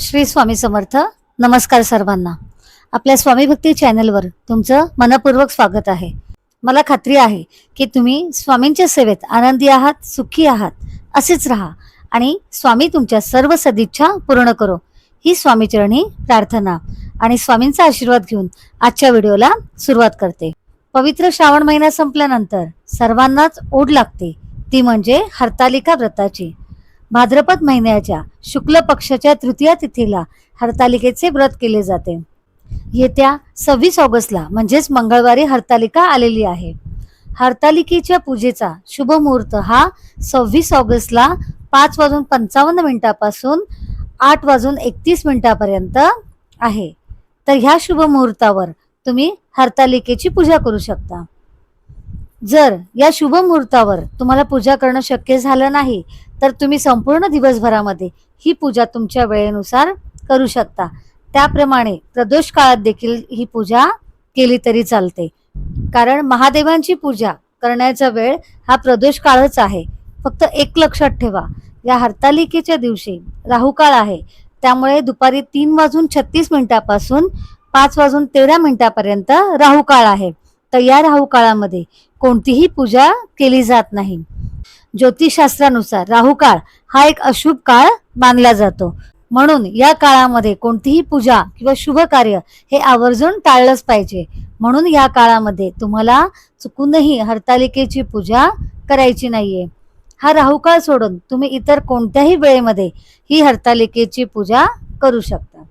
श्री स्वामी समर्थ. नमस्कार सर्वांना. आपल्या स्वामी भक्ती चॅनलवर तुमचं मनपूर्वक स्वागत आहे. मला खात्री आहे की तुम्ही स्वामींच्या सेवेत आनंदी आहात सुखी आहात असेच राहा आणि स्वामी तुमच्या सर्व सदिच्छा पूर्ण करो. ही स्वामीचरणी प्रार्थना आणि स्वामींचा आशीर्वाद घेऊन आजच्या व्हिडिओला सुरुवात करते. पवित्र श्रावण महिना संपल्यानंतर सर्वांनाच ओढ लागते. ती म्हणजे हरतालिका व्रताची. भाद्रपद महिन्याच्या शुक्ल पक्षाच्या तृतीया तिथीला हरतालिकेचे व्रत केले जाते. येत्या सव्वीस ऑगस्टला म्हणजेच मंगळवारी हरतालिका आलेली आहे. हरतालिकेच्या पूजेचा शुभ मुहूर्त हा सव्वीस ऑगस्टला पाच वाजून पंचावन्न मिनिटापासून आठ वाजून एकतीस मिनिटापर्यंत आहे. तर ह्या शुभ मुहूर्तावर तुम्ही हरतालिकेची पूजा करू शकता. जर या शुभ मुहूर्तावर तुम्हाला पूजा करणं शक्य झालं नाही तर तुम्ही संपूर्ण दिवसभरामध्ये ही पूजा तुमच्या वेळेनुसार करू शकता. त्याप्रमाणे प्रदोष काळात देखील ही पूजा केली तरी चालते. कारण महादेवांची पूजा करण्याचा वेळ हा प्रदोष काळच आहे. फक्त एक लक्षात ठेवा या हरतालिकेच्या दिवशी राहू काळ आहे. त्यामुळे दुपारी तीन वाजून छत्तीस मिनिटापासून पाच वाजून तेरा मिनिटापर्यंत राहू काळ आहे. तर या राहू काळामध्ये कोणतीही पूजा केली जात नाही. ज्योतिषशास्त्रानुसार राहू काळ हा एक अशुभ काळ मानला जातो. म्हणून या काळामध्ये कोणतीही पूजा किंवा शुभ कार्य हे आवर्जून टाळलंच पाहिजे. म्हणून या काळामध्ये तुम्हाला चुकूनही हरतालिकेची पूजा करायची नाहीये. हा राहू काळ सोडून तुम्ही इतर कोणत्याही वेळेमध्ये ही हरतालिकेची पूजा करू शकता.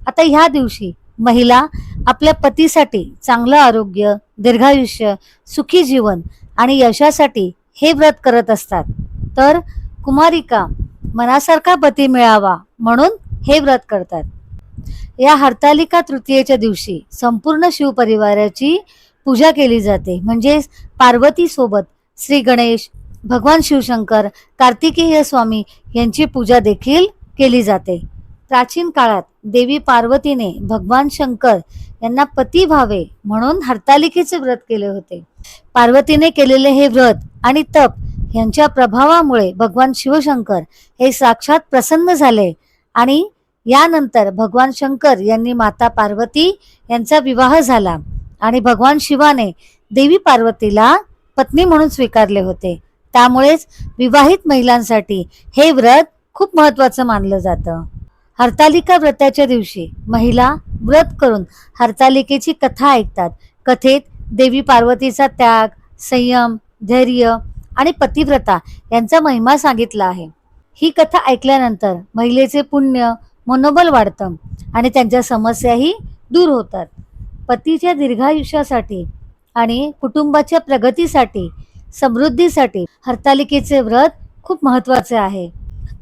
आता ह्या दिवशी महिला आपल्या पतीसाठी चांगलं आरोग्य दीर्घायुष्य सुखी जीवन आणि यशासाठी हे व्रत करत असतात. तर कुमारिका मनासारखा पती मिळावा म्हणून हे व्रत करतात. या हरतालिका तृतीयेच्या दिवशी संपूर्ण शिवपरिवाराची पूजा केली जाते. म्हणजे पार्वती सोबत श्री गणेश भगवान शिवशंकर कार्तिकेय स्वामी यांची पूजा देखील केली जाते. प्राचीन काळात देवी पार्वतीने भगवान शंकर यांना पती व्हावे म्हणून हरतालिकेचे व्रत केले होते. पार्वतीने केलेले हे व्रत आणि तप यांच्या प्रभावामुळे भगवान शिवशंकर हे साक्षात प्रसन्न झाले आणि यानंतर भगवान शंकर यांनी माता पार्वती यांचा विवाह झाला आणि भगवान शिवाने देवी पार्वतीला पत्नी म्हणून स्वीकारले होते. त्यामुळेच विवाहित महिलांसाठी हे व्रत खूप महत्वाचं मानलं जातं. हरतालिका व्रताच्या दिवशी महिला व्रत करून हरतालिकेची कथा ऐकतात. कथेत देवी पार्वतीचा त्याग संयम धैर्य आणि पतिव्रता यांचा महिमा सांगितला आहे. ही कथा ऐकल्यानंतर महिलेचे पुण्य मनोबल वाढतं आणि त्यांच्या समस्याही दूर होतात. पतीच्या दीर्घायुष्यासाठी आणि कुटुंबाच्या प्रगतीसाठी समृद्धीसाठी हरतालिकेचे व्रत खूप महत्त्वाचे आहे.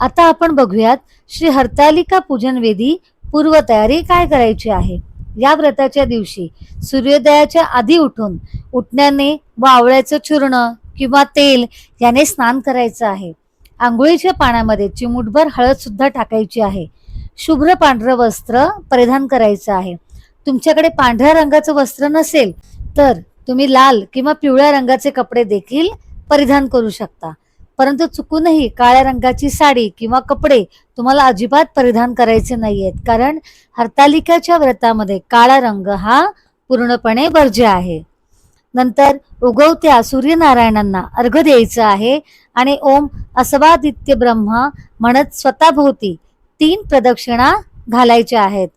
आता आपण बघूयात श्री हरतालिका पूजन वेदी पूर्वतयारी काय करायची आहे? या व्रताच्या दिवशी सूर्योदयाच्या आधी उठून उठण्याने व आवळ्याचं चूर्ण किंवा तेल याने स्नान करायचं आहे. आंघोळीच्या पाण्यामध्ये चिमूटभर हळद सुद्धा टाकायची आहे. शुभ्र पांढरं वस्त्र परिधान करायचं आहे. तुमच्याकडे पांढऱ्या रंगाचं वस्त्र नसेल तर तुम्ही लाल किंवा पिवळ्या रंगाचे कपडे देखील परिधान करू शकता. परंतु चुकूनही काळ्या रंगाची साडी किंवा कपडे तुम्हाला अजिबात परिधान करायचे नाहीयेत. कारण हरतालिकाच्या व्रतामध्ये काळा रंग हा पूर्णपणे वर्ज्य आहे. नंतर उगवत्या सूर्यनारायणांना अर्घ द्यायचं आहे आणि ओम असवादित्य ब्रह्मा म्हणत स्वतःभोवती तीन प्रदक्षिणा घालायच्या आहेत.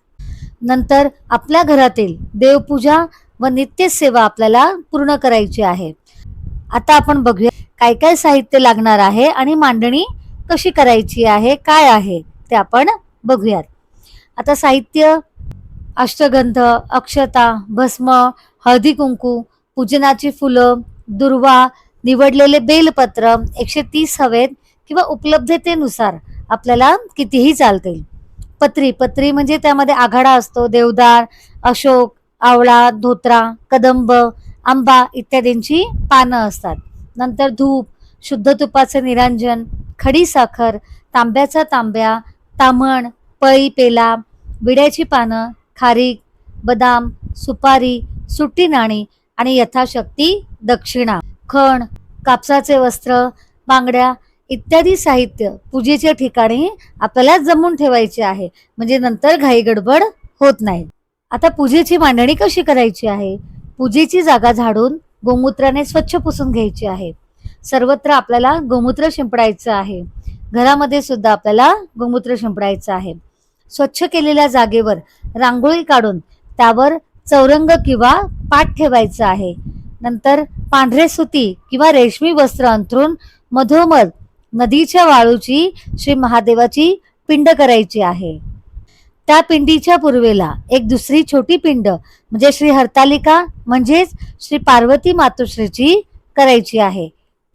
नंतर आपल्या घरातील देवपूजा व नित्यसेवा आपल्याला पूर्ण करायची आहे. आता आपण बघूया काय काय साहित्य लागणार आहे आणि मांडणी कशी करायची आहे काय आहे ते आपण बघूयात. आता साहित्य अष्टगंध अक्षता भस्म हळदी कुंकू पूजनाची फुलं दुर्वा निवडलेले बेलपत्र एकशे तीस हवेत किंवा उपलब्धतेनुसार आपल्याला कितीही चालतील. पत्री पत्री म्हणजे त्यामध्ये आघाडा असतो देवदार अशोक आवळा धोत्रा कदंब आंबा इत्यादींची पानं असतात. नंतर धूप शुद्ध तुपाचं निरांजन खडी साखर तांब्याचा तांब्या तामण पळी पेला विड्याची पानं खारीक बदाम सुपारी सुट्टी नाणी आणि यथाशक्ती दक्षिणा खण कापसाचे वस्त्र बांगड्या इत्यादी साहित्य पूजेच्या ठिकाणी आपल्याला जमून ठेवायचे आहे. म्हणजे नंतर घाई गडबड होत नाही. आता पूजेची मांडणी कशी करायची आहे? पूजेची जागा झाडून गोमूत्राने स्वच्छ पुसून घ्यायची आहे. सर्वत्र आपल्याला गोमूत्र शिंपडायचं आहे. घरामध्ये सुद्धा आपल्याला गोमूत्र शिंपडायचं आहे. स्वच्छ केलेल्या जागेवर रांगोळी काढून त्यावर चौरंग किंवा पाठ ठेवायचं आहे. नंतर पांढरे सुती किंवा रेशमी वस्त्र अंथरून मधोमध नदीच्या वाळूची श्री महादेवाची पिंड करायची आहे. त्या पिंडीच्या पूर्वेला एक दुसरी छोटी पिंड म्हणजे श्री हरतालिका म्हणजेच श्री पार्वती मातोश्रीची करायची आहे.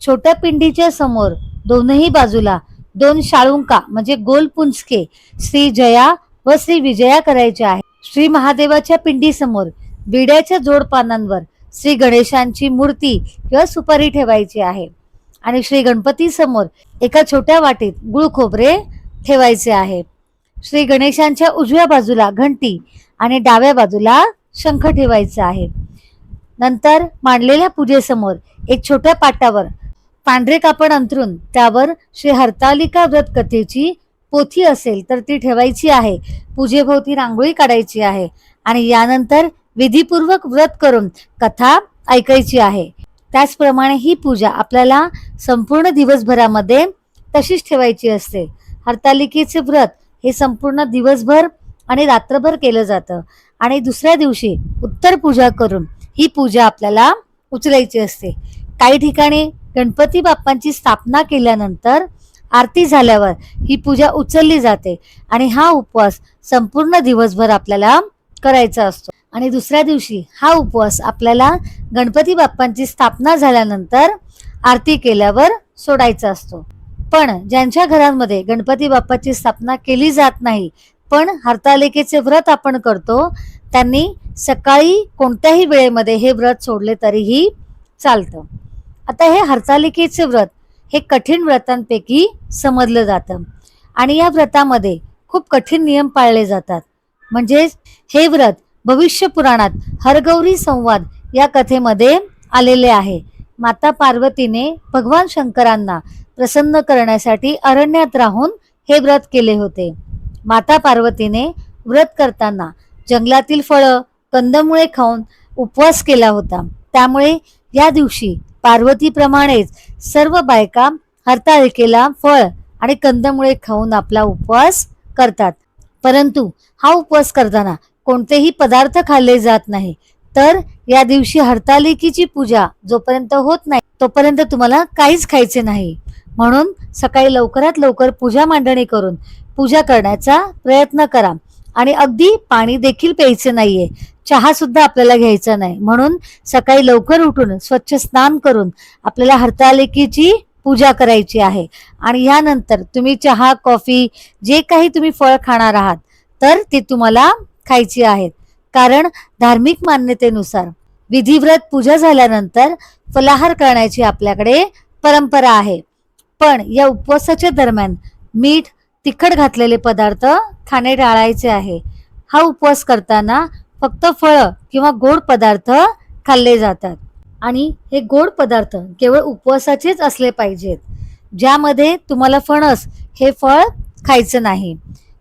छोट्या पिंडीच्या समोर दोनही बाजूला दोन शाळुंका म्हणजे गोल पुंजके श्री जया व श्री विजया करायच्या आहे श्री महादेवाच्या पिंडी समोर विड्याच्या जोडपानांवर श्री गणेशांची मूर्ती किंवा सुपारी ठेवायची आहे. आणि श्री गणपती समोर एका छोट्या वाटीत गुळ खोबरे ठेवायचे आहे. श्री गणेशांच्या उजव्या बाजूला घंटी आणि डाव्या बाजूला शंख ठेवायचा आहे. नंतर मांडलेल्या पूजेसमोर एक छोट्या पाटावर पांढरे कापड अंथरून त्यावर श्री हरतालिका व्रत कथेची पोथी असेल तर ती ठेवायची आहे. पूजेभोवती रांगोळी काढायची आहे आणि यानंतर विधीपूर्वक व्रत करून कथा ऐकायची आहे. त्याचप्रमाणे ही पूजा आपल्याला संपूर्ण दिवसभरामध्ये तशीच ठेवायची असते. हरतालिकेचे व्रत हे संपूर्ण दिवसभर आणि रात्रभर केलं जातं. आणि दुसऱ्या दिवशी उत्तर पूजा करून ही पूजा आपल्याला उचलायची असते. काही ठिकाणी गणपती बाप्पांची स्थापना केल्यानंतर आरती झाल्यावर ही पूजा उचलली जाते आणि हा उपवास संपूर्ण दिवसभर आपल्याला करायचा असतो. आणि दुसऱ्या दिवशी हा उपवास आपल्याला गणपती बाप्पांची स्थापना झाल्यानंतर आरती केल्यावर सोडायचा असतो. पण ज्यांच्या घरांमध्ये गणपती बाप्पाची स्थापना केली जात नाही पण हरतालिकेचे व्रत आपण करतो त्यांनी सकाळी कोणत्याही वेळेमध्ये हे व्रत सोडले तरीही चालतं. आता हे हरतालिकेचे व्रत हे कठीण व्रतांपैकी समजलं जातं आणि या व्रतामध्ये खूप कठीण नियम पाळले जातात. म्हणजेच हे व्रत भविष्य पुराणात हरगौरी संवाद या कथेमध्ये आलेले आहे. माता पार्वतीने भगवान शंकरांना प्रसन्न करण्यासाठी अरण्यात राहून हे व्रत केले होते. माता पार्वतीने व्रत करताना जंगलातील फळं कंदमुळे खाऊन उपवास केला होता. त्यामुळे या दिवशी पार्वतीप्रमाणेच सर्व बायका हरताळिकेला फळ आणि कंदमुळे खाऊन आपला उपवास करतात. परंतु हा उपवास करताना कोणतेही पदार्थ खाल्ले जात नाही. तर या दिवशी हरतालिकेची पूजा जोपर्यंत होत नाही तोपर्यंत तुम्हाला काहीच खायचे नाही. म्हणून सकाळी लवकरात लवकर पूजा मांडणी करून पूजा करण्याचा प्रयत्न करा. आणि अगदी पाणी देखील प्यायचे नाहीये. चहा सुद्धा आपल्याला घ्यायचा नाही. म्हणून सकाळी लवकर उठून स्वच्छ स्नान करून आपल्याला हरतालिकेची पूजा करायची आहे. आणि यानंतर तुम्ही चहा कॉफी जे काही तुम्ही फळ खाणार आहात तर ते तुम्हाला खायची आहेत. कारण धार्मिक मान्यतेनुसार विधिव्रत पूजा झाल्यानंतर फलाहार करण्याची आपल्याकडे परंपरा आहे. पण या उपवासाच्या दरम्यान मीठ तिखट घातलेले पदार्थ खाणे टाळायचे आहे. हा उपवास करताना फक्त फळं किंवा गोड पदार्थ खाल्ले जातात. आणि हे गोड पदार्थ केवळ उपवासाचेच असले पाहिजेत. ज्यामध्ये तुम्हाला फणस हे फळ खायचं नाही.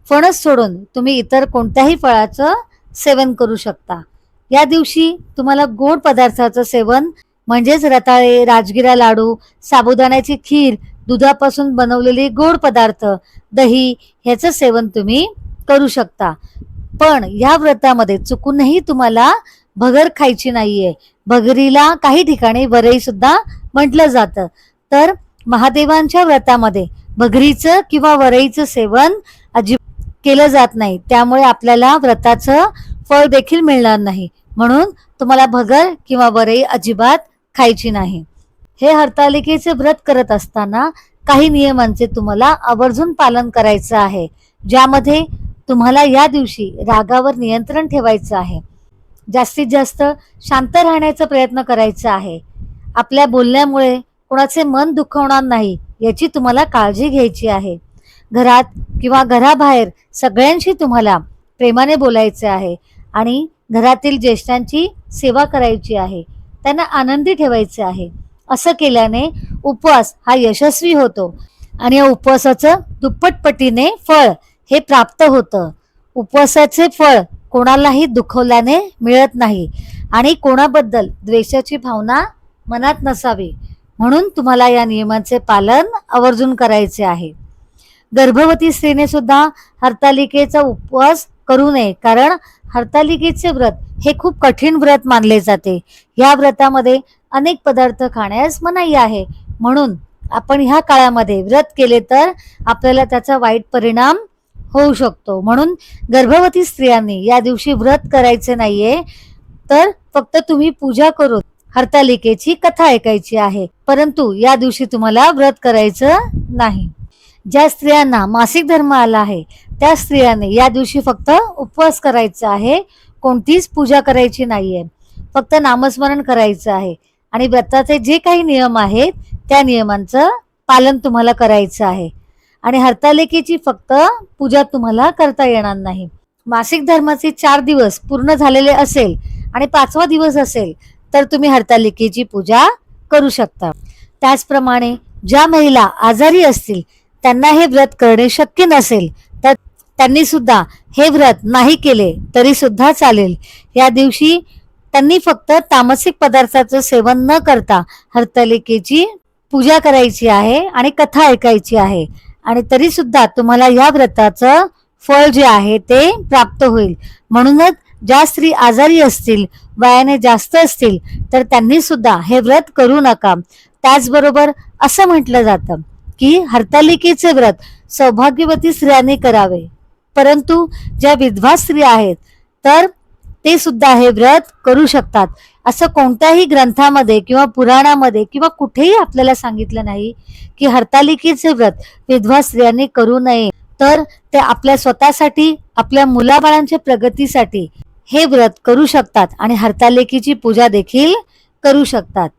फणस सोडून तुम्ही इतर कोणत्याही फळाचं सेवन करू शकता. या दिवशी तुम्हाला गोड पदार्थाचं सेवन म्हणजेच रताळे राजगिरा लाडू साबुदाण्याची खीर दुधापासून बनवलेली गोड पदार्थ दही ह्याचं सेवन तुम्ही करू शकता. पण या व्रतामध्ये चुकूनही तुम्हाला भगर खायची नाहीये. भगरीला काही ठिकाणी वरई सुद्धा म्हटलं जातं. तर महादेवांच्या व्रतामध्ये भगरीचं किंवा वरईचं सेवन अजिब केलं जात नाही. त्यामुळे आपल्याला व्रताचं फळ देखील मिळणार नाही. म्हणून तुम्हाला भगर किंवा वरई अजिबात खायची नाही. हे हरतालिकेचे व्रत करत असताना काही नियमांचे तुम्हाला आवर्जून पालन करायचं आहे ज्यामध्ये तुम्हाला या दिवशी रागावर नियंत्रण ठेवायचं आहे. जास्तीत जास्त शांत राहण्याचा प्रयत्न करायचा आहे. आपल्या बोलण्यामुळे कोणाचे मन दुखवणार नाही याची तुम्हाला काळजी घ्यायची आहे. घरात किंवा घराबाहेर सगळ्यांशी तुम्हाला प्रेमाने बोलायचे आहे आणि घरातील ज्येष्ठांची सेवा करायची आहे त्यांना आनंदी ठेवायचे आहे. असं केल्याने उपवास हा यशस्वी होतो. आणि या उपवासाचं दुप्पटपटीने फळ हे प्राप्त होतं. उपवासाचे फळ कोणालाही दुखवल्याने मिळत नाही. आणि कोणाबद्दल द्वेषाची भावना मनात नसावी म्हणून तुम्हाला या नियमांचे पालन आवर्जून करायचे आहे. गर्भवती स्त्रीने सुद्धा हरतालिकेचा उपवास करू नये कारण हरतालिकेचे व्रत हे खूप कठीण व्रत मानले जाते. या व्रतामध्ये अनेक पदार्थ खाण्यास मनाई आहे. म्हणून आपण ह्या काळामध्ये व्रत केले तर आपल्याला त्याचा वाईट परिणाम होऊ शकतो. म्हणून गर्भवती स्त्रियांनी या दिवशी व्रत करायचे नाहीये. तर फक्त तुम्ही पूजा करून हरतालिकेची कथा ऐकायची आहे. परंतु या दिवशी तुम्हाला व्रत करायचं नाही. ज्या स्त्रियांना मासिक धर्म आला आहे त्या स्त्रियांनी या दिवशी फक्त उपवास करायचा आहे. कोणतीच पूजा करायची नाहीये. फक्त नामस्मरण करायचं आहे. आणि व्रताचे जे काही नियम आहेत त्या नियमांचं पालन तुम्हाला करायचं आहे. आणि हरतालिकेची फक्त पूजा तुम्हाला करता येणार नाही. मासिक धर्माचे चार दिवस पूर्ण झालेले असेल आणि पाचवा दिवस असेल तर तुम्ही हरतालिकेची पूजा करू शकता. त्याचप्रमाणे ज्या महिला आजारी असतील त्यांना हे व्रत करणे शक्य नसेल तर त्यांनी सुद्धा हे व्रत नाही केले तरी सुद्धा चालेल. या दिवशी त्यांनी फक्त तामसिक पदार्थाचं सेवन न करता हरतालिकेची पूजा करायची आहे आणि कथा ऐकायची आहे. आणि तरी सुद्धा तुम्हाला या व्रताचं फळ जे आहे ते प्राप्त होईल. म्हणूनच ज्या स्त्री आजारी असतील वयाने जास्त असतील तर त्यांनी सुद्धा हे व्रत करू नका. त्याचबरोबर असं म्हटलं जातं की हरतालिकेचे व्रत सौभाग्यवती स्त्रियांनी करावे. परंतु ज्या विधवा स्त्रिया आहेत तर ते सुद्धा हे व्रत करू शकतात. असं कोणत्याही ग्रंथामध्ये किंवा पुराणामध्ये किंवा कुठेही आपल्याला सांगितलं नाही की हरतालिकेचे व्रत विधवा स्त्रियांनी करू नये. तर ते आपल्या स्वतःसाठी आपल्या मुलाबाळांच्या प्रगतीसाठी हे व्रत करू शकतात आणि हरतालिकेची पूजा देखील करू शकतात.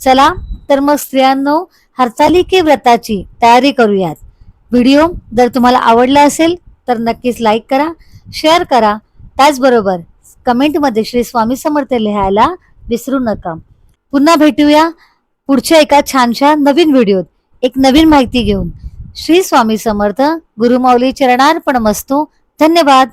चला तर मग स्त्रियांनो हरतालिके व्रताची तयारी करूयात. व्हिडिओ जर तुम्हाला आवडला असेल तर नक्कीच लाईक करा शेअर करा. त्याचबरोबर कमेंटमध्ये श्री स्वामी समर्थ लिहायला विसरू नका. पुन्हा भेटूया पुढच्या एका छानशा नवीन व्हिडिओत. एक नवीन माहिती घेऊन. श्री स्वामी समर्थ गुरुमाऊली चरणार्पण मस्तू धन्यवाद.